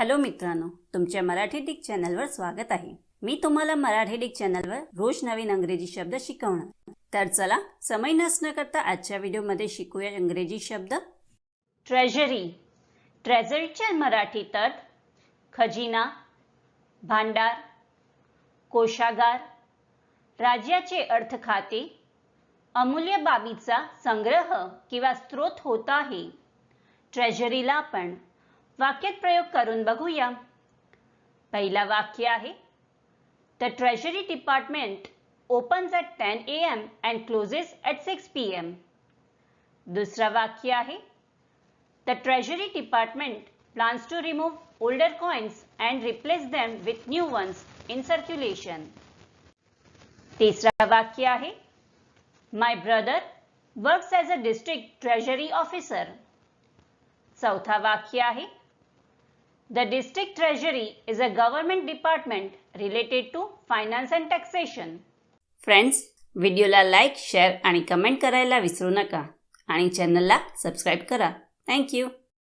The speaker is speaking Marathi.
हॅलो मित्रांनो तुमच्या मराठी डिक चॅनलवर स्वागत आहे. मी तुम्हाला मराठी डिक चॅनलवर रोज नवीन अंग्रेजी शब्द शिकवणार. तर चला समय नसणं करता आजच्या व्हिडिओमध्ये शिकूया इंग्रजी शब्द. ट्रेझरी ट्रेझरीच्या मराठी तर खजिना भांडार कोशागार राज्याचे अर्थ खाते अमूल्य बाबीचा संग्रह किंवा स्रोत होत आहे. ट्रेझरीला पण वाक्यात प्रयोग करून बघूया. पहिला वाक्य आहे the treasury department opens at ten A M and closes at six P M दुसरा वाक्य आहे the treasury department plans to remove older coins and replace them with new ones in circulation तिसरा वाक्य आहे my brother works as a district treasury officer चौथा वाक्य आहे the district treasury is a government department related to finance and taxation friends व्हिडिओला लाईक शेअर आणि कमेंट करायला विसरू नका. आणि चॅनलला सबस्क्राईब करा. थँक्यू